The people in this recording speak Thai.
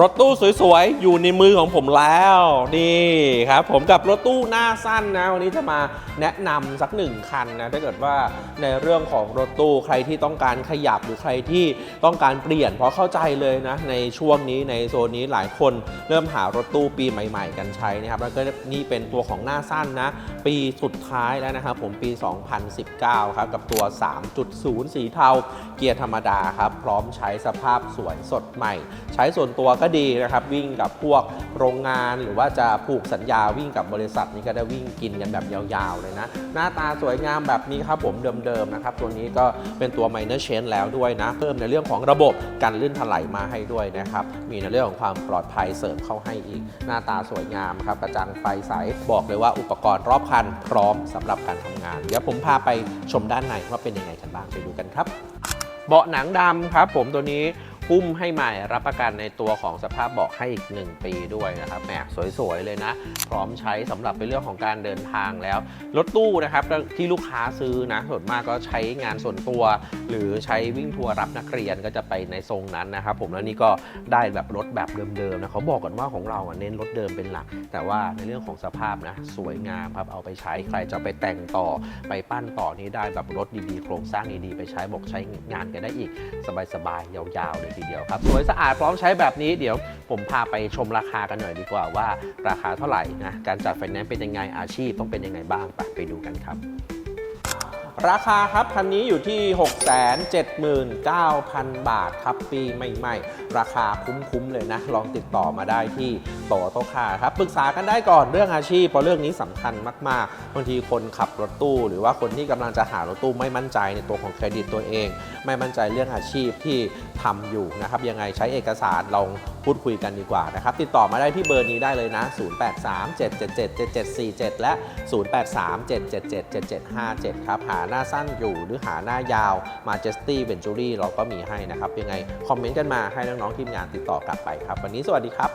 รถตู้สวยๆ อยู่ในมือของผมแล้วนี่ครับผมกับรถตู้หน้าสั้นนะวันนี้จะมาแนะนำสักหนึ่งคันนะถ้าเกิดว่าในเรื่องของรถตู้ใครที่ต้องการขยับหรือใครที่ต้องการเปลี่ยน เพราะเข้าใจเลยนะ ในช่วงนี้ในโซนนี้หลายคนเริ่มหารถตู้ปีใหม่ ๆ กันใช้นะครับแล้วก็นี่เป็นตัวของหน้าสั้นนะ ปีสุดท้ายแล้วนะครับผมปี 2019 ครับกับตัว 3.0 สีเทาเกียร์ธรรมดาครับพร้อมใช้สภาพสวยสดใหม่ ใช้ส่วนตัวก็ดีนะครับ วิ่งกับพวกโรงงานหรือว่าจะผูกสัญญาวิ่งกับบริษัทนี้ก็ได้วิ่งกินกันแบบยาวๆเลยนะ หน้าตาสวยงามแบบนี้ครับผมเดิมๆนะครับ ตัวนี้ก็เป็นตัว minor change แล้วด้วยนะ เพิ่มในเรื่องของระบบกันลื่นถลายมาให้ด้วยนะครับ มีในเรื่องของความปลอดภัยเสริมเข้าให้อีก หน้าตาสวยงามครับกระจังไฟใสบอกเลยว่าอุปกรณ์รอบคันพร้อมสำหรับการทำงาน เดี๋ยวผมพาไปชมด้านในว่าเป็นยังไงกันบ้างไปดูกันครับ เบาะหนังดำครับผมตัวนี้ หุ้มให้ใหม่รับประกันในตัวของสภาพเบาะให้อีก 1 ปีด้วยนะครับแหมสวย ๆ เลยนะ พร้อมใช้สำหรับเป็นเรื่องของการเดินทางแล้ว รถตู้นะครับที่ลูกค้าซื้อนะส่วนมากก็ใช้งานส่วนตัว หรือใช้วิ่งทัวร์รับนักเรียนก็จะไปในทรงนั้นนะครับผมแล้วนี่ก็ได้แบบรถแบบเดิมๆนะเขาบอกกันว่าของเราเน้นรถเดิมเป็นหลัก แต่ว่าในเรื่องของสภาพนะสวยงามครับเอาไปใช้ใครจะไปแต่งต่อไปปั้นต่อนี่ได้แบบรถดีๆโครงสร้างดีๆไปใช้บอกใช้งานกันได้อีกสบายๆยาวๆเลยทีเดียวครับ สวยสะอาดพร้อมใช้แบบนี้เดี๋ยวผมพาไปชมราคากันหน่อยดีกว่าว่าราคาเท่าไหร่นะการจัดไฟแนนซ์เป็นยังไงอาชีพต้องเป็นยังไงบ้างไปไปดูกันครับ ราคาครับคันนี้อยู่ที่ 679,000 บาทครับปีใหม่ ๆ ราคาคุ้มๆเลยนะ ลองติดต่อมาได้ที่โตโตคาครับปรึกษากันได้ก่อนเรื่องอาชีพ เพราะเรื่องนี้สำคัญมากๆบางทีคนขับรถตู้ หรือว่าคนที่กำลังจะหารถตู้ไม่มั่นใจในตัวของเครดิตตัวเอง ไม่มั่นใจเรื่องอาชีพที่ทำอยู่นะครับยังไงใช้เอกสารลองพูดคุยกันดีกว่านะครับติดต่อมาได้ที่เบอร์นี้ได้เลยนะ 0837777747 และ 0837777757 ครับหาหน้าสั้นอยู่หรือหาหน้ายาว Majesty Venturi เราก็มีให้นะครับยังไงคอมเมนต์กันมาให้น้องๆทีมงานติดต่อกลับไปครับ วันนี้สวัสดีครับ